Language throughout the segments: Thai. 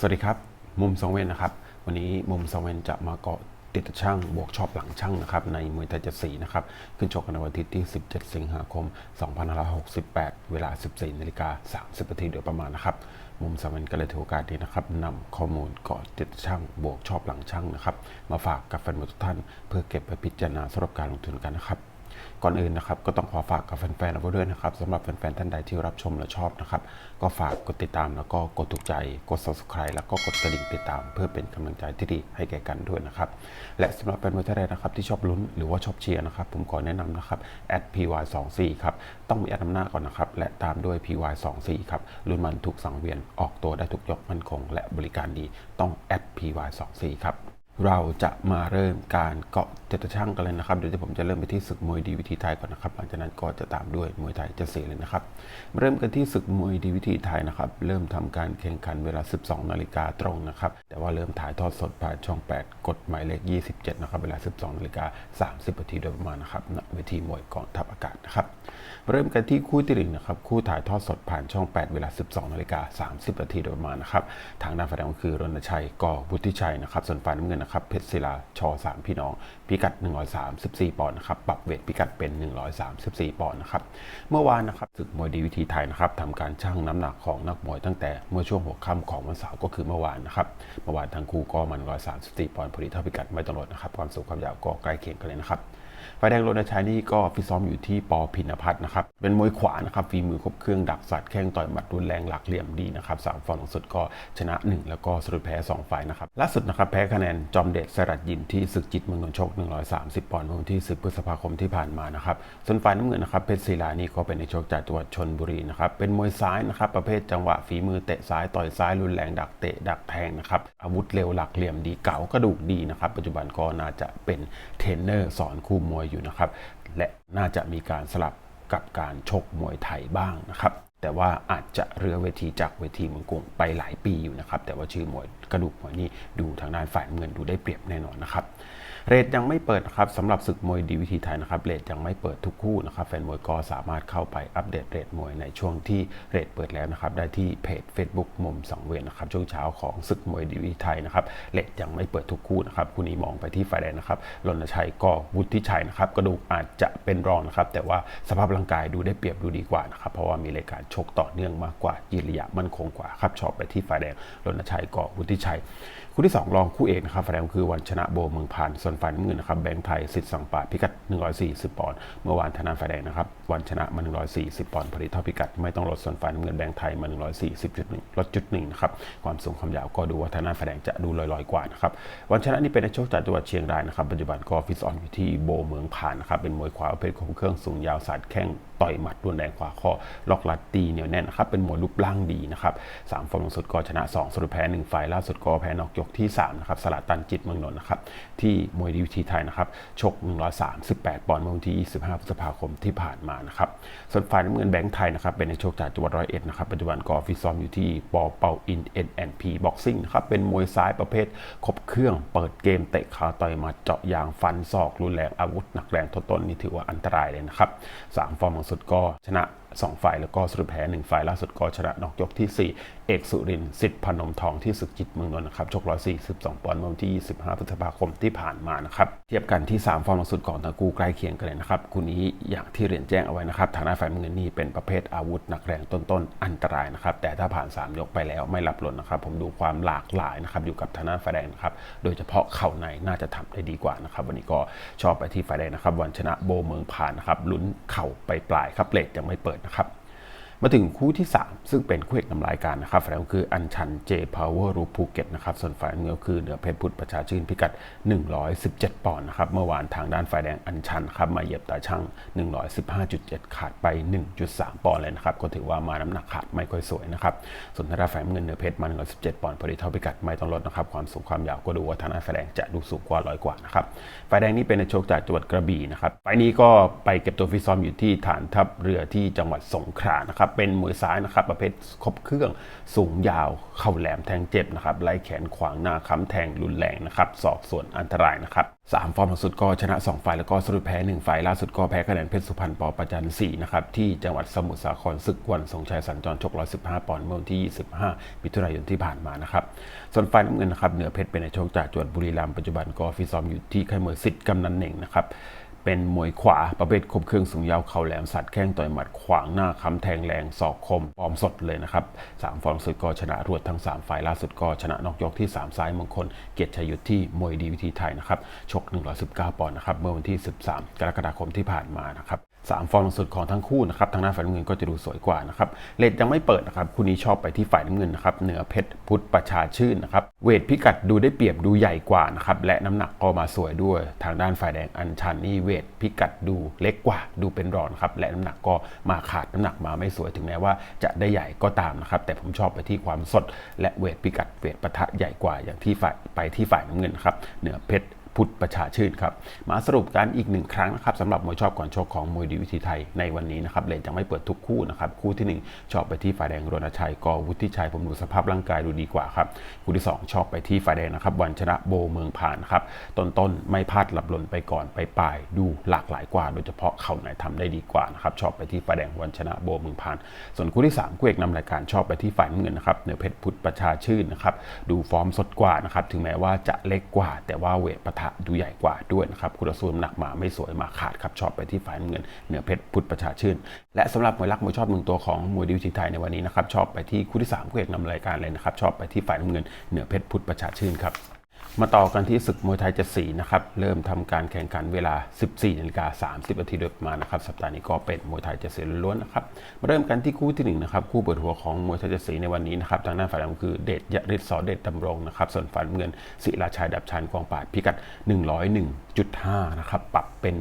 สวัสดีครับ มุมสองเวนนะครับ วันนี้มุมสองเวนจะมาเกาะติดช่างบวกชอบหลังช่างนะครับ ในมวยไทยเจ็ดสีนะครับ ขึ้นชกกันในวันอาทิตย์ที่ 17 สิงหาคม 2568 เวลา 14นาฬิกา30นาทีโดยประมาณนะครับ มุมสองเวนก็เลยถือโอกาสนี้นะครับนำข้อมูลเกาะติดช่างบวกชอบหลังช่างนะครับ มาฝากกับแฟนมวยทุกท่าน เพื่อเก็บไปพิจารณาสำหรับการลงทุนกันนะครับ ก่อนอื่นนะครับก็ต้องขอฝากกับแฟนๆเอาไว้ด้วยนะครับสำหรับแฟนๆท่านใดที่รับชมและชอบนะครับ ก็ฝากกดติดตามแล้วก็กดถูกใจ กด subscribe แล้วก็กดกระดิ่งติดตาม เพื่อเป็นกำลังใจที่ดีให้แก่กันด้วยนะครับ และสำหรับแฟนมวยท่านใดนะครับที่ชอบลุ้นหรือว่าชอบเชียร์นะครับ ผมขอแนะนำนะครับ @py24 ครับต้องมีแอดนำหน้าก่อนนะครับ และตามด้วย py24 ครับลุ้นมันถูกสังเวียนออกตัวได้ทุกยกมั่นคง และบริการดีต้อง @py24 ครับ เราจะมาเริ่มการเกาะเจตช่างกันเลยนะครับโดยที่ผมจะเริ่มไปที่ศึกมวยดีวิธีไทยก่อนนะครับ หลังจากนั้นก็จะตามด้วยมวยไทยเจะเสียเลยนะครับ เริ่มกันที่ศึกมวยดีวิธีไทยนะครับ เริ่มทำการแข่งขันเวลา 12 นาฬิกาตรงนะครับ แต่ว่าเริ่มถ่ายทอดสดผ่านช่อง 8 กฎหมายเลข 27 นะครับ เวลา 12 นาฬิกา 30 นาทีโดยประมาณนะครับณเวทีมวยกองทัพอากาศนะครับ เริ่มกันที่คู่ที่หนึ่งนะครับคู่ถ่ายทอดสดผ่านช่อง 8 เวลา 12นาฬิกา30นาทีโดยประมาณนะครับทางด้านฝ่ายแดงคือรณชัยกอบุติชัยนะครับส่วนฝ่ายน้ำเงินนะครับเพชรศิลาชอสามพี่น้อง พิกัด 134 ปอนด์นะครับปรับเวทพิกัดเป็น 134 ปอนด์นะครับเมื่อวานนะครับศึกมวยดีวิธีไทยนะครับทำการชั่งน้ำหนักของนักมวยตั้งแต่เมื่อช่วงหัวค่ำของวันเสาร์ก็คือเมื่อวานนะครับเมื่อวานทั้งคู่ก็มัน134ปอนด์พอดีเท่าพิกัดไม่ตลอดนะครับความสูงความยาวก็ใกล้เคียงกันเลยนะครับ ฝ่ายแดงรณชัยนี่ก็ฟิตซ้อมอยู่ที่ปอพินพัฒน์นะครับ เป็นมวยขวานะครับฝีมือครบเครื่องดักสัตว์แข้งต่อยหมัดรุนแรงหลักเหลี่ยมดีนะครับสามฟอร์มหลังสุดก็ชนะ 1 แล้วก็สรุปแพ้ 2 ฝ่ายนะครับล่าสุดนะครับแพ้คะแนนจอมเดชสรัดยินที่ศึกจิตเมืองนนท์ชก 130 ปอนด์เมื่อวันที่ 10 พฤษภาคมที่ผ่านมานะครับส่วนฝ่ายน้ำเงินนะครับเพชรศิลานี่ก็เป็นในกชกจากจังหวัดชนบุรีนะครับเป็นมวยซ้ายนะครับประเภทจังหวะฝีมือเตะซ้ายต่อยซ้ายรุนแรงดักเตะดักแทงนะครับอาวุธเร็วหลักเหลี่ยมดีเก๋ากระดูกดีนะครับปัจจุบันก็น่าจะเป็นเทรนเนอร์สอนคู่มวยอยู่นะครับ และน่าจะมีการสลับกับการชกมวยไทยบ้างนะครับ แต่ว่าอาจจะเรือเวทีจากเวทีเมืองกรุงไปหลายปีอยู่นะครับ แต่ว่าชื่อมวยกระดูกมวยนี่ดูทางด้านฝ่ายเงินดูได้เปรียบแน่นอนนะครับ เรทยังไม่เปิดนะครับสำหรับศึกมวยดีวิธีไทยนะครับเรทยังไม่เปิดทุกคู่นะครับแฟนมวยก็สามารถเข้าไปอัปเดตเรทมวยในช่วงที่เรทเปิดแล้วนะครับได้ที่เพจ Facebook มุมสังเวียนนะครับช่วงเช้าของศึกมวยดีวิธีไทยนะครับเรทยังไม่เปิดทุกคู่นะครับคู่นี้มองไปที่ฝ่ายแดงนะครับรณชัยก็วุฒิชัยนะครับกระดูกอาจจะเป็นรองนะครับแต่ว่าสภาพร่างกายดูได้เปรียบดูดีกว่านะครับเพราะว่ามีรายการชกต่อเนื่องมากกว่ายืนระยะมั่นคงกว่าครับชอบไปที่ฝ่ายแดงรณชัยก็วุฒิชัย คู่ที่ 2 รองคู่เอกนะครับฝ่ายแดงคือวันชนะโบเมืองพานส่วนฝ่ายน้ำเงินนะครับแบงค์ไทยสิทธิ์สังปาพิกัด 140 ปอนด์เมื่อวานธนานฝ่ายแดงนะครับวันชนะมา 140 ปอนด์พอดีเท่าพิกัด ไม่ต้องลดส่วนฝ่ายน้ำเงินแบงค์ไทยมา 140.1ลดจุดหนึ่งนะครับความสูงความยาวก็ดูว่าธนานฝ่ายแดงจะดูลอยๆกว่านะครับวันชนะนี่เป็นนักชกจากจังหวัดเชียงรายนะครับปัจจุบันก็ฟิตซ้อมอยู่ที่โบเมืองพานนะครับเป็นมวยขวาประเภทคมเครื่องสูงยาวสาดแข้ง ต่อยหมัดรุนแรงขวาข้อล็อกลัดตีเหนียวแน่นนะครับเป็นมวยรูปร่างดีนะครับสามฟอร์มสุดก็ชนะ 2สรุปแพ้1ไฟล์ล่าสุดก็แพ้นอกยกที่3นะครับสลัดตันจิตเมืองนนท์นะครับที่มวยดีวิธีไทยนะครับชก 138 ปอนด์เมื่อวันที่ 25พฤษภาคมที่ผ่านมานะครับส่วนฝ่ายน้ำเงินแบงค์ไทยนะครับเป็นในกชกจากจังหวัดร้อยเอ็ดนะครับปัจจุบันก็ฟิตซ้อมอยู่ที่ปอเปาอินเอ็นแอนพีบ็อกซิ่งนะครับเป็นมวยซ้ายประเภทครบเครื่องเปิดเกมเตะขาต่อยหมัดเจาะยางฟันศอกรุนแรงอาวุธหนักแรงทนต้นนี่ถือว่าอันตรายเลยนะครับสามฟอร์มล่าสุดก็ชนะ 2ฝ่ายแล้วก็สรุปแพ้1ฝ่ายล่าสุดก็ชนะนอกยกที่ 4 เอกสุรินทร์สิทธิ์พนมทองที่ศึกจิตเมืองนนท์นะครับชก142ปอนด์เมื่อวันที่ 25พฤษภาคมที่ผ่านมานะครับเทียบกันที่ 3 ฟอร์มล่าสุดก่อนทั้งคู่ใกล้เคียงกันเลยนะครับคู่นี้อย่างที่เรียนแจ้งเอาไว้นะครับทางด้านฝ่ายเงินนี่เป็นประเภทอาวุธหนักแรงต้นๆอันตรายนะครับแต่ถ้าผ่าน 3 ยกไปแล้วไม่รับหล่นนะครับผมดูความหลากหลายนะครับอยู่กับทางด้านฝ่ายแดงนะครับโดยเฉพาะเข่าในน่าจะทำได้ดีกว่านะครับวันนี้ก็ชอบไปที่ฝ่ายแดงนะครับวันชนะโบเมืองผ่านนะครับลุ้นเข่าไปปลายครับเลทยังไม่เปิดนะครับ มาถึงคู่ที่ 3 ซึ่งเป็นคู่เอกนำรายการนะครับฝ่ายแดงก็คืออัญชันเจพาวเวอร์รูปภูเก็ตนะครับส่วนฝ่ายเงินก็คือเหนือเพชรพุทธประชาชื่นพิกัด 117 ปอนด์นะครับเมื่อวานทางด้านฝ่ายแดงอัญชันครับมาเหยียบตาช่าง 115.7 ขาดไป 1.3 ปอนด์เลยนะครับก็ถือว่ามาน้ำหนักขาดไม่ค่อยสวยนะครับส่วนทางด้านฝ่ายเงินเหนือเพชรมา117 ปอนด์พอดีเท่าพิกัดไม่ต้องลดนะครับความสูงความยาวก็ดูว่าทางด้านฝ่ายแดงจะดูสูงกว่าร้อยกว่านะครับฝ่ายแดงนี่เป็นนักชกจากจังหวัดกระบี่นะครับไฟล์นี้ก็ไปเก็บตัวฟิซ้อมอยู่ที่ฐานทัพเรือที่จังหวัดสงขลานะครับนะครับเป็นมวยซ้ายนะครับประเภทครบเครื่องสูงยาวเข่าแหลมแทงเจ็บนะครับไล่แขนขวางหน้าค้ำแทงรุนแรงนะครับศอกส่วนอันตรายนะครับสามฟอร์มล่าสุดก็ชนะ 2 ไฟล์แล้วก็สรุปแพ้ 1 ไฟล์ล่าสุดก็แพ้คะแนนเพชรสุพรรณปอประจัน4นะครับที่จังหวัดสมุทรสาครศึกวันทรงชัยสัญจรชก115 ปอนด์เมื่อวันที่ 25 มิถุนายนที่ผ่านมานะครับส่วนไฟล์น้ำเงินนะครับเหนือเพชรเป็นในโชคจากจังหวัดบุรีรัมย์ปัจจุบันก็ฟิตซ้อมอยู่ที่ค่ายมวยสิทธิ์กำนันเหน่งนะครับ เป็นมวยขวาประเภทครบเครื่องสูงยาวเข่าแหลมสัตว์แข้งต่อยหมัดขวางหน้าค้ำแทงแรงศอกคมฟอร์มสดเลยนะครับสามฟอร์มสุดก็ชนะรวดทั้ง 3 ฝ่ายล่าสุดก็ชนะนอกยกที่ 3 ซ้ายมงคล เกียรติชัยยุทธที่มวยดีวิธีไทยนะครับชก 119 ปอนด์นะครับเมื่อวันที่ 13 กรกฎาคมที่ผ่านมานะครับ สามฟอร์มสุดของทั้งคู่นะครับทางหน้านฝ่ายน้ำเงินก็จะดูสวยกว่านะครับเลดยังไม่เปิดนะครับคู่นี้ชอบไปที่ฝ่ายน้ำเงินนะครับเหนือเพชรพุทธประชาชื่นนะครับเวทพิกัดดูได้เปรียบดูใหญ่กว่านะครับและน้ำหนักก็มาสวยด้วย ทางด้านฝ่ายแดงอัญชันนี่เวทพิกัดดูเล็กกว่า ดูเป็นรองครับและน้ำหนักก็มาขาดน้ำหนักมาไม่สวยถึงแม้ว่าจะได้ใหญ่ก็ตามนะครับแต่ผมชอบไปที่ความสด และเวทพิกัดเวทปะทะใหญ่กว่าอย่างที่ฝ่ายไปที่ฝ่ายน้ำเงินครับเหนือเพชร พุทธประชาชื่นครับมาสรุปกันอีกหนึ่งครั้งนะครับสำหรับมวยชอบก่อนชกของมวยดีวิธีไทยในวันนี้นะครับเลนยังไม่เปิดทุกคู่นะครับคู่ทีหนึ่1 ชอบไปที่ฝ่ายแดงรณชัยกอวุฒิชัยผมดูสภาพร่างกายดูดีกว่าครับคู่ที่ 2 ชอบไปที่ฝ่ายแดงนะครับวันชนะโบเมืองผ่านครับต้นๆไม่พลาดหลับหล่นไปก่อนไปปลายดูหลากหลายกว่า โดยเฉพาะเข่าไหนทำได้ดีกว่านะครับชอบไปที่ฝ่ายแดงวันชนะโบเมืองผ่าน ส่วนคู่ที่3คู่เอกนำรายการชอบไปที่ฝ่ายน้ำเงินนะครับเนื้อเพชรพุทธประชาชื่นนะครับดูฟอร์มสดกว่านะครับถึงแม้ว่าจะเล็กกว่า แต่ว่าเวทประทะดูใหญ่กว่าด้วยนะครับคุณสูมหนักมาไม่สวยมาขาดครับชอบไปที่ฝ่ายน้ำเงินเหนือเพชรพุทธประชาชื่น และสำหรับมวยรักมวยชอบหนึ่งตัวของมวยดิวทีไทยในวันนี้นะครับชอบไปที่คู่ที่3คู่เอกนำรายการเลยนะครับชอบไปที่ฝ่ายน้ำเงินเหนือเพชรพุทธประชาชื่นครับ มาต่อกันที่ศึกมวยไทยเจ็ดสีนะครับ เริ่มทำการแข่งขันเวลา 14นาฬิกา30นาทีโดยประมาณนะครับ สัปดาห์นี้ก็เป็นมวยไทยเจ็ดสีล้วนๆนะครับ มาเริ่มกันที่คู่ที่หนึ่งนะครับ คู่เปิดหัวของมวยไทยเจ็ดสีในวันนี้นะครับ ทางด้านฝ่ายดำคือเดชยฤทธิ์สอเดชดำรงนะครับ ส่วนฝ่ายเงินศิลาชัยดับชันกองปาดพิกัด 101.5 นะครับ ปรับเป็น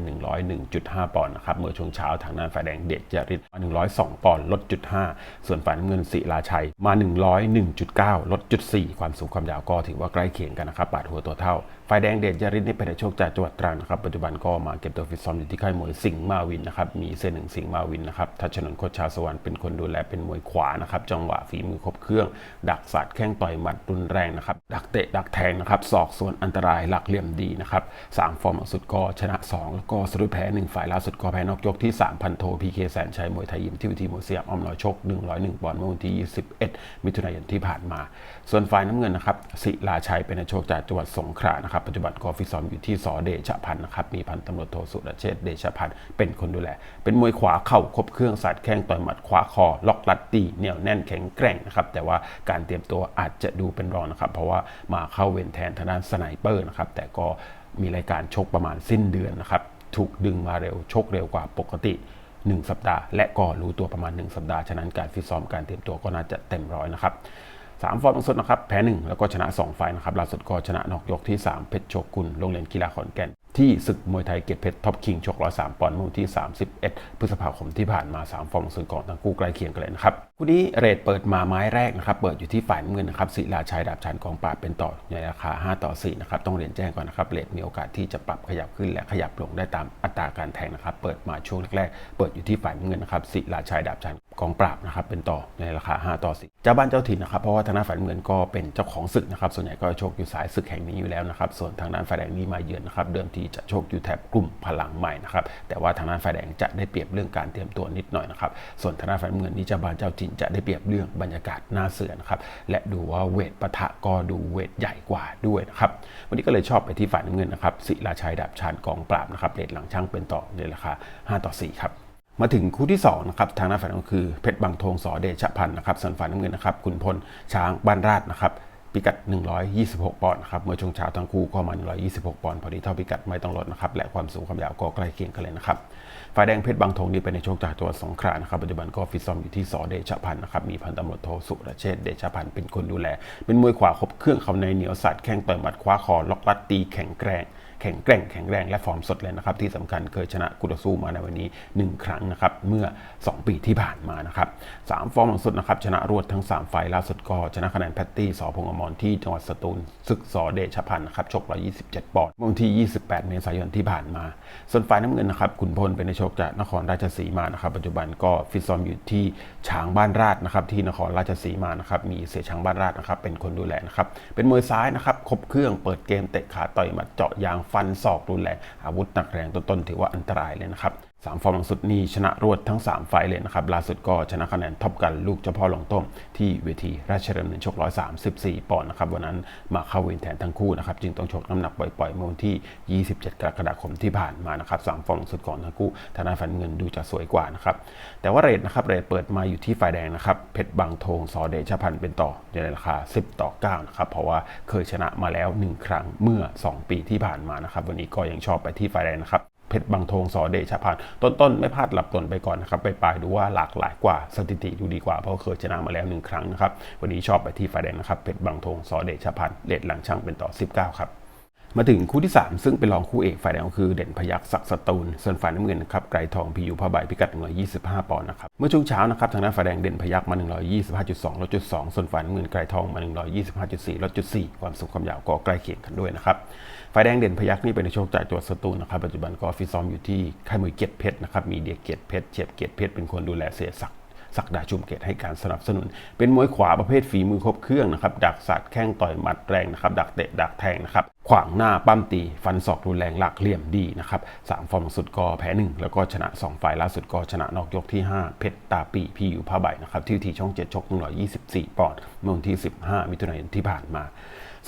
101.5 ปอนด์นะครับ เมื่อช่วงเช้าทางด้านฝ่ายแดงเดชยฤทธิ์มา102 ปอนด์ลดจุด5ส่วนฝ่ายเงินศิลาชัยมา 101.9 ลดจุด4ความสูงความยาวก็ถือว่าใกล้เคียงกันนะครับปาดหัวตัวเท่า ฝ่ายแดงเดชยริศนี่เป็นนักโชคจากจังหวัดตรังนะครับ ปัจจุบันก็มาเก็บตัวฟิตซ้อมอยู่ที่ค่ายมวยสิงห์มาวินนะครับ มีเส้นหนึ่งสิงห์มาวินนะครับทัชนนท์โคชชาสวรรค์เป็นคนดูแลเป็นมวยขวานะครับ จังหวะฝีมือครบเครื่อง ดักสัตว์แข้งต่อยหมัดรุนแรงนะครับ ดักเตะดักแทงนะครับ ศอกส่วนอันตรายหลักเหลี่ยมดีนะครับสามฟอร์มสุดก็ชนะ 2 แล้วก็สรุปแพ้หนึ่งฝ่ายล่าสุดก็แพ้นอกยกที่3พันโทพีเคแสนชัยมวยไทยยิมที่วิธีมวยสยามอ้อมน้อยชก 101ปอนด์เมื่อวันที่21 มิถุนายนที่ผ่านมา ส่วนฝ่ายน้ำเงินนะครับศิลาชัยเป็นโชคจากจังหวัดสงขลานะครับปัจจุบันก็ฟิตซ้อมอยู่ที่สอเดชพันธ์นะครับมีพันตำรวจโทสุรเชษเดชพันธ์เป็นคนดูแล เป็นมวยขวาเข่าครบเครื่องสัตว์แข้งต่อยหมัดขวาคอ ล็อกลัดตีเหนียวแน่นแข็งแกร่งนะครับแต่ว่าการเตรียมตัวอาจจะดูเป็นรองนะครับ เพราะว่ามาเข้าเวรแทนทางด้านสไนเปอร์นะครับแต่ก็มีรายการชกประมาณสิ้นเดือนนะครับถูกดึงมาเร็วชกเร็วกว่าปกติ1 สัปดาห์ และก็รู้ตัวประมาณ 1 สัปดาห์ ฉะนั้นการฟิตซ้อมการเตรียมตัวก็น่าจะเต็มร้อยนะครับ สามฟอร์มล่าสุดนะครับแพ้หนึ่งแล้วก็ชนะ 2 ไฟนะครับล่าสุดก็ชนะนอกยกที่ 3 เพชรโชกุลโรงเรียนกีฬาขอนแก่น ที่ศึกมวยไทยเกียรติเพชรท็อปคิงชก103ปอนด์เมื่อวันที่ 31 พฤษภาคมที่ผ่านมา 3 ฟอร์มล่าสุดของทั้งคู่ใกล้เคียงกันเลยนะครับ คู่นี้เรทเปิดมาไม้แรกนะครับเปิดอยู่ที่ฝ่ายน้ำเงินนะครับศิลาชัยดาบชันกองปราบเป็นต่อในราคา 5 ต่อ4นะครับต้องเรียนแจ้งก่อนนะครับเรทมีโอกาสที่จะปรับขยับขึ้นและขยับลงได้ตามอัตราการแทงนะครับเปิดมาช่วงแรกๆเปิดอยู่ที่ฝ่ายน้ำเงินนะครับศิลาชัยดาบชันกองปราบนะครับเป็นต่อในราคา 5 ต่อ4เจ้าบ้านเจ้าถิ่นนะครับเพราะว่าทางด้านฝ่ายน้ำเงินก็เป็นเจ้าของศึกนะครับส่วนใหญ่ก็โชคอยู่สายศึกแห่งนี้อยู่แล้วนะครับส่วนทางด้านฝ่ายแดงนี่มาเยือนนะครับเดิมทีจะโชคอยู่แถบกลุ่มพลังใหม่นะครับแต่ว่าทางด้านฝ่ายแดงจะได้เปรียบเรื่องการเตรียมตัวนิดหน่อยนะครับส่วนทางด้านฝ่ายน้ำเงินนี่เจ้าบ้านเจ้าถิ่นจะได้เปรียบเรื่องบรรยากาศหน้าเสือนะครับและดูว่าเวทปะทะก็ดูเวทใหญ่กว่าด้วยนะครับวันนี้ก็เลยชอบไปที่ฝ่ายน้ำเงินนะครับศิลาชัยดาบชานกองปราบนะครับเลทหลังช่างเป็นต่อในราคา 5 ต่อ 4 ครับมาถึงคู่ที่2นะครับทางหน้าฝ่ายน้ำเงินคือเพชรบางทงสอเดชพันธ์นะครับส่วนฝ่ายน้ำเงินนะครับคุณพลช้างบ้านราชนะครับ พิกัด 126 ปอนด์ครับเมื่อช่วงเช้าทั้งคู่ก็มา 126 ปอนด์พอดีเท่าพิกัดไม่ต้องลดนะครับและความสูงความยาวก็ใกล้เคียงกันเลยนะครับฝ่ายแดงเพชรบางทงนี่เป็นในช่วงจากตัวสงขลานะครับปัจจุบันก็ฟิตซ้อมอยู่ที่สอเดชพันธ์นะครับมีพันตำรวจโทสุรเชษเดชพันธ์เป็นคนดูแล เป็นมวยขวาครบเครื่องเขาในเหนียวสัตว์แข้งเปิดหมัดคว้าคอล็อกลัดตีแข็งแกร่ง แข็งแกร่งแข็งแรงและฟอร์มสดเลยนะครับ ที่สำคัญเคยชนะกุตสู้มาในวันนี้ 1 ครั้งนะครับ เมื่อ 2 ปีที่ผ่านมานะครับสามฟอร์มหลังสุดนะครับชนะรวดทั้ง 3 ไฟล์ล่าสุดก็ชนะคะแนนแพตตี้สอพงอมรที่จังหวัดสตูลศึกสอเดชพันธ์นะครับชก 127 ปอนด์เมื่อวันที่ 28 เมษายนที่ผ่านมา ส่วนฝ่ายน้ำเงินนะครับขุนพลเป็นในโชคจากนครราชสีมานะครับปัจจุบันก็ฟิตซ้อมอยู่ที่ช้างบ้านราชนะครับที่นครราชสีมานะครับมีเสียช้างบ้านราชนะครับเป็นคนดูแลนะครับเป็นมวยซ้ายนะครับครบเครื่องเปิดเกมเตะขาต่อยมัดเจาะยางฟันศอกรุนแรงอาวุธหนักแรงต้นๆถือว่าอันตรายเลยนะครับ สามฟอร์มหลังสุดนี้ชนะรวดทั้ง 3 ไฟเลยนะครับ ล่าสุดก็ชนะคะแนนท็อปกันลูกเจ้าพ่อหลงต้ม ที่เวทีราชดำเนินชก 134 ปอนด์นะครับ วันนั้นมาเข้าเวรแทนทั้งคู่นะครับ จึงต้องชกน้ำหนักปล่อยๆเมื่อวันที่ 27 กรกฎาคมที่ผ่านมานะครับสามฟอร์มหลังสุดก่อนทั้งคู่ธนาฝันเงินดูจะสวยกว่านะครับ แต่ว่าเรทนะครับ เรทเปิดมาอยู่ที่ฝ่ายแดงนะครับ เพชรบางทงสอเดชพันธ์เป็นต่ออยู่ในราคา 10 ต่อ9นะครับ เพราะว่าเคยชนะมาแล้ว 1 ครั้งเมื่อ 2 ปีที่ผ่านมานะครับ วันนี้ก็ยังชอบไปที่ฝ่ายแดงนะครับ เพชรบางทงสอเดชพันธ์ต้นๆไม่พลาดหลับตนไปก่อนนะครับ ไปปลายดูว่าหลากหลายกว่าสถิติดูดีกว่าเพราะเคยชนะมาแล้วหนึ่งครั้งนะครับ วันนี้ชอบไปที่ไฟแดงนะครับเพชรบางทงสอเดชพันธ์เลดหลังช่างเป็นต่อ 19 ครับ มาถึงคู่ที่ 3 ซึ่งเป็นรองคู่เอกฝ่ายแดงคือเด่นพยักศักดิ์สตูลส่วนฝ่ายน้ำเงินนะครับไกรทองพียูผ้าใบพิกัด 125 ปอนด์นะครับเมื่อช่วงเช้านะครับทางด้านฝ่ายแดงเด่นพยักมา 125.2ลดจุด2ส่วนฝ่ายน้ำเงินไกรทองมา 125.4ลดจุด4ความสูงความยาวก็ใกล้เคียงกันด้วยนะครับฝ่ายแดงเด่นพยักนี่เป็นในโชคจากจังหวัดสตูลนะครับปัจจุบันก็ฟิตซ้อมอยู่ที่ค่ายมวยเกียรติเพชรนะครับมีเดียเกียรติเพชรเฉียบเกียรติเพชรเป็นคนดูแลเสียศักดิ์ ศักดาชุมเกตให้การสนับสนุน เป็นมวยขวาประเภทฝีมือครบเครื่องนะครับ ดักสัตว์แข้งต่อยหมัดแรงนะครับ ดักเตะดักแทงนะครับ ขวางหน้าปั้มตี ฟันศอกรุนแรงหลักเหลี่ยมดีนะครับสามฟอร์มสุดก็แพ้หนึ่งแล้วก็ชนะ 2 ฝ่ายล่าสุดก็ชนะนอกยกที่ 5 เพชรตาปีพีอยู่ผ้าใบนะครับที่ทีช่อง 7 ชก124ปอนด์เมื่อวันที่ 15 มิถุนายนที่ผ่านมา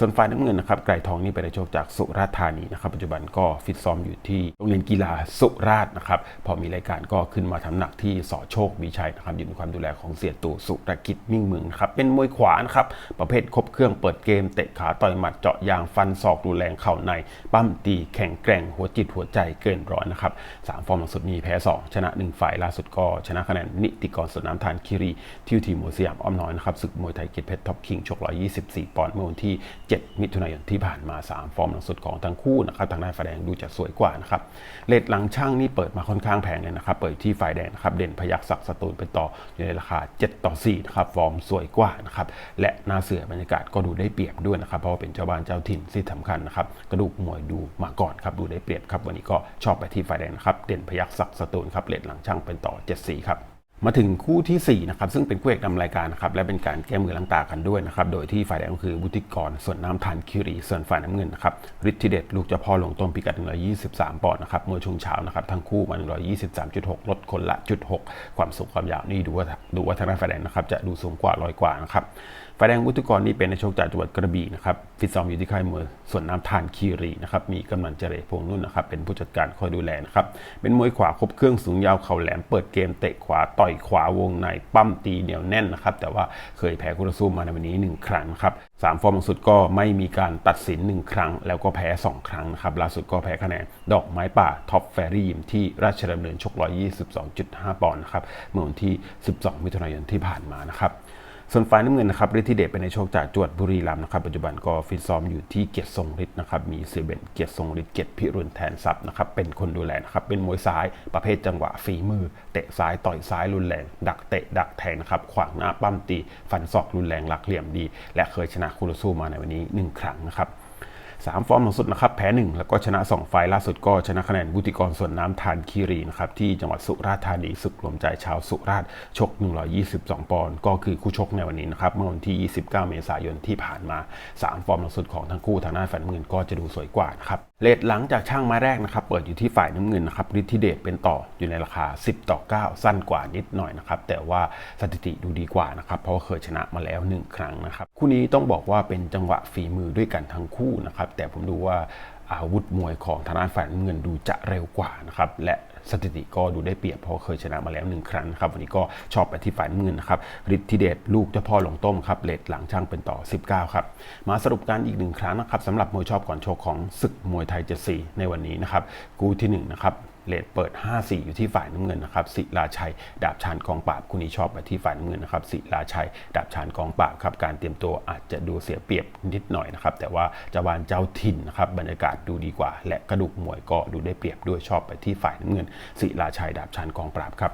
ส่วนฝ่ายน้ำเงินนะครับไกรทองนี่เป็นนักชกจากสุราษฎร์ธานีนะครับปัจจุบันก็ฟิตซ้อมอยู่ที่โรงเรียนกีฬาสุราษฎร์นะครับพอมีรายการก็ขึ้นมาทำหนักที่สอโชคมีชัยนะครับอยู่ในความดูแลของเสียตู่สุรกิจมิ่งเมืองครับเป็นมวยขวานะครับประเภทครบเครื่องเปิดเกมเตะขาต่อยหมัดเจาะยางฟันศอกรุนแรงเข่าในปั้มตีแข็งแกร่งหัวจิตหัวใจเกินร้อยนะครับสามฟอร์มหลังสุดมีแพ้ 2 ชนะ 1 ฝ่ายล่าสุดก็ชนะคะแนนนิติกรสนามทานคิรีที่ทีมมวยสยามอ้อมน้อยนะครับศึกมวยไทยเกียรติเพชรท็อปคิงชก124 ปอนด์เมื่อวันที่7 มิถุนายนที่ผ่านมา 3 ฟอร์มหลังสุดของทั้งคู่นะครับทางด้านฝ่ายแดงดูจะสวยกว่านะครับเลทหลังช่างนี่เปิดมาค่อนข้างแพงเลยนะครับ เปิดที่ฝ่ายแดงนะครับเด่นพยักศักดิ์สตูลเป็นต่ออยู่ในราคา 7 ต่อ4นะครับฟอร์มสวยกว่านะครับและหน้าเสือบรรยากาศก็ดูได้เปรียบด้วยนะครับเพราะว่าเป็นเจ้าบ้านเจ้าถิ่นที่สำคัญนะครับกระดูกมวยดูมาก่อนครับดูได้เปรียบครับวันนี้ก็ชอบไปที่ฝ่ายแดงนะครับเด่นพยักศักดิ์สตูลครับเลทหลังช่างเป็นต่อ 7 4ครับ มาถึงคู่ทีสี่4นะครับซึ่งเป็นคู่เอกนำรายการนะครับและเป็นการแก้มือล้างตากันด้วยนะครับโดยที่ฝ่ายแดงก็คือบุติกรส่วนน้ำทานคิรี ส่วนฝ่ายน้ำเงินนะครับฤทธิเดชลูกเจ้าพ่อหลวงต้มพิกัด 123 ปอนด์นะครับเมื่อช่วงเช้านะครับทั้งคู่มา 123.6 ลดคนละจุด6ความสูงความยาวนี่ดูว่าดูว่าทางด้านฝ่ายแดงนะครับจะดูสูงกว่าลอยกว่านะครับ ฝ่ายแดงบุติกรนี่เป็นในโชคจากจังหวัดกระบี่นะครับฟิตซ้อมอยู่ที่ค่ายมวยส่วนน้ำทานคีรีนะครับมีกำนันเจเรพงษ์นุ่นนะครับเป็นผู้จัดการคอยดูแลนะครับเป็นมวยขวาครบเครื่องสูงยาวเข่าแหลมเปิดเกมเตะขวาต่อยขวาวงในปั้มตีเหนียวแน่นนะครับแต่ว่าเคยแพ้คู่ต่อสู้มาในวันนี้ 1 ครั้งครับสามฟอร์มสุดก็ไม่มีการตัดสิน 1 ครั้ง แล้วก็แพ้ 2 ครั้งนะครับล่าสุดก็แพ้คะแนนดอกไม้ป่าท็อปแฟรี่ยิมที่ราชดำเนินชก122.5 ปอนด์นะครับเมื่อวันที่ 12 มิถุนายนที่ผ่านมานะครับ ส่วนฝ่ายน้ำเงินนะครับฤทธิเดชเป็นในโชคจากจวดบุรีรัมย์นะครับปัจจุบันก็ฟิตซ้อมอยู่ที่เกียรติทรงฤทธิ์นะครับมีเซเบนเกียรติทรงฤทธิ์เกียรติพิรุณแทนทรัพย์นะครับเป็นคนดูแลนะครับเป็นมวยซ้ายประเภทจังหวะฝีมือ เตะซ้ายต่อยซ้ายรุนแรง ดักเตะดักแทงนะครับขวางหน้าปั้มตี ฟันศอกรุนแรงหลักเหลี่ยมดี และเคยชนะคู่ต่อสู้มาในวันนี้ 1 ครั้งนะครับ สามฟอร์มหลังสุดนะครับแพ้หนึ่งแล้วก็ชนะ 2 ไฟล์ล่าสุดก็ชนะคะแนนบุติกรส่วนน้ำทานคีรีนะครับที่จังหวัดสุราษฎร์ธานีศึกรวมใจชาวสุราษฎร์ชก 122 ปอนด์ก็คือคู่ชกในวันนี้นะครับเมื่อวันที่ 29 เมษายนที่ผ่านมา 3 ฟอร์มหลังสุดของทั้งคู่ทางด้านฝ่ายน้ำเงินก็จะดูสวยกว่านะครับเลทหลังจากช่างไม้แรกนะครับเปิดอยู่ที่ฝ่ายน้ำเงินนะครับฤทธิเดชเป็นต่ออยู่ในราคา 10 ต่อ 9 สั้นกว่านิดหน่อยนะครับแต่ว่าสถิติดูดีกว่านะครับเพราะว่าเคยชนะมาแล้ว 1 ครั้งนะครับคู่นี้ต้องบอกว่าเป็นจังหวะฝีมือด้วยกันทั้งคู่นะครับแต่ผมดูว่าอาวุธมวยของทางด้านฝ่ายน้ำเงินดูจะเร็วกว่านะครับและสถิติก็ดูได้เปรียบเพราะเคยชนะมาแล้วหนึ่งครั้งครับวันนี้ก็ชอบไปที่ฝ่ายน้ำเงินนะครับฤทธิเดชลูกเจ้าพ่อหลงต้มครับเลดหลังช่างเป็นต่อ 19 ครับ มาสรุปการอีกหนึ่งครั้งนะครับสำหรับมวยชอบก่อนโชคของศึกมวยไทยเจ็ดสีในวันนี้นะครับกูที่1นะครับ เลทเปิด 5-4 อยู่ที่ฝ่ายน้ำเงินนะครับศิลาชัย ดาบชานกองปราบคุณนี้ชอบไปที่ฝ่ายน้ำเงินนะครับศิลาชัย ดาบชานกองปราบครับการเตรียมตัวอาจจะดูเสียเปรียบนิดหน่อยนะครับแต่ว่าเจ้าบ้านเจ้าถิ่นนะครับบรรยากาศดูดีกว่า และกระดูกมวยก็ดูได้เปรียบด้วยชอบไปที่ฝ่ายน้ำเงินศิลาชัย ดาบชานกองปราบครับ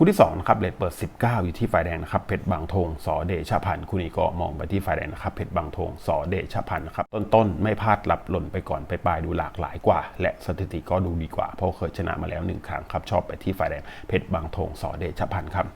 คู่ที่2นะครับเลทเปิด 19 อยู่ที่ฝ่ายแดงนะครับเพชรบางทงสอเดชพันธ์คู่นี้ก็มองไปที่ฝ่ายแดงนะครับเพชรบางทงสอเดชพันธ์นะครับต้นๆ ไม่พลาดหลับหล่นไปก่อนไปปลายดูหลากหลายกว่า และสถิติก็ดูดีกว่า เพราะเคยชนะมาแล้วหนึ่งครั้งครับชอบไปที่ฝ่ายแดงเพชรบางทงสอเดชพันธ์ครับ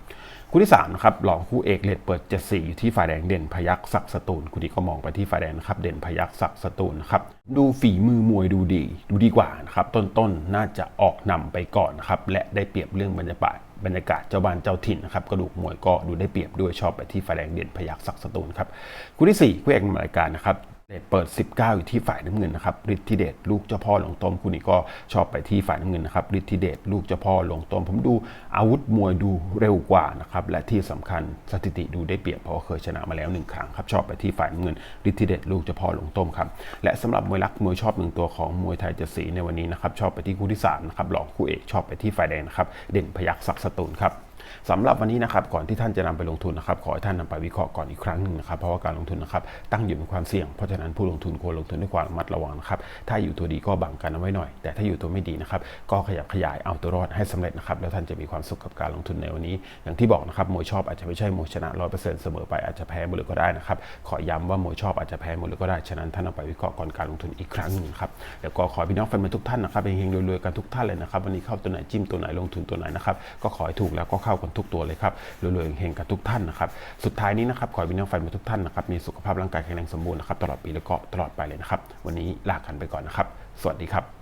คู่ที่3นะครับรองคู่เอกเลดเปิด 74 อยู่ที่ฝ่ายแดงเด่นพยักศักดิ์สตูลคู่นี้ก็มองไปที่ฝ่ายแดงนะครับเด่นพยักศักดิ์สตูลนครับดูฝีมือมวยดูดี ดูดีกว่านะครับต้นๆน่าจะออกนำไปก่อนครับและได้เปรียบเรื่องบรรยากาศ บรรยากาศเจ้าบ้านเจ้าถิ่นนะครับกระดูกมวยก็ดูได้เปรียบด้วยชอบไปที่ฝ่ายแดงเด่นพยักศักดิ์สตูลครับคู่ที่4คู่เอกนำรายการนะครับ เดชเปิด 19 อยู่ที่ฝ่ายน้ำเงินนะครับฤทธิเดชลูกเจ้าพ่อหลวงต้มคู่นี้ก็ชอบไปที่ฝ่ายน้ำเงินนะครับฤทธิเดชลูกเจ้าพ่อหลวงต้มผมดูอาวุธมวยดูเร็วกว่านะครับและที่สำคัญสถิติดูได้เปรียบเพราะเคยชนะมาแล้วหนึ่งครั้งครับชอบไปที่ฝ่ายน้ำเงินฤทธิเดชลูกเจ้าพ่อหลวงต้มครับและสำหรับมวยรักมวยชอบหนึ่งตัวของมวยไทยเจ็ดสีในวันนี้นะครับชอบไปที่คู่ที่สามนะครับรองคู่เอกชอบไปที่ฝ่ายแดงนะครับเด่นพยักศักดิ์สตูลครับ สำหรับวันนี้นะครับก่อนที่ท่านจะนำไปลงทุนนะครับขอให้ท่านนำไปวิเคราะห์ก่อนอีกครั้งหนึ่งนะครับเพราะว่าการลงทุนนะครับตั้งอยู่ในความเสี่ยงเพราะฉะนั้นผู้ลงทุนควรลงทุนด้วยความระมัดระวังนะครับถ้าอยู่ตัวดีก็บังกันเอาไว้หน่อย แต่ถ้าอยู่ตัวไม่ดีนะครับก็ขยับขยายเอาตัวรอดให้สำเร็จนะครับแล้วท่านจะมีความสุขกับการลงทุนในวันนี้ อย่างที่บอกนะครับมวยชอบอาจจะไม่ใช่มวยชนะร้อยเปอร์เซ็นต์เสมอไปอาจจะแพ้หมดเลยก็ได้นะครับขอย้ำว่ามวยชอบอาจจะแพ้หมดเลยก็ได้ฉะนั้นท่านเอาไปวิเคราะห์ก่อนการลงทุนอีกครั้งหนึ่งครับแล้วก็ขอพี่น้องแฟนมวยทุกท่านนะครับเฮงๆรวยๆกันทุกท่านเลยนะครับวันนี้เข้าตัวไหนจิ้มตัวไหนลงทุนตัวไหนนะครับก็ขอให้ถูกแล้วก็เข้ากันทุกตัวเลยครับรวยๆเฮงกับทุกท่านนะครับสุดท้ายนี้นะครับขอให้พี่น้องแฟนมวยทุกท่านนะครับมีสุขภาพร่างกายแข็งแรงสมบูรณ์นะครับตลอดปีแล้วก็ตลอดไปเลยนะครับวันนี้ลากันไปก่อนนะครับ สวัสดีครับ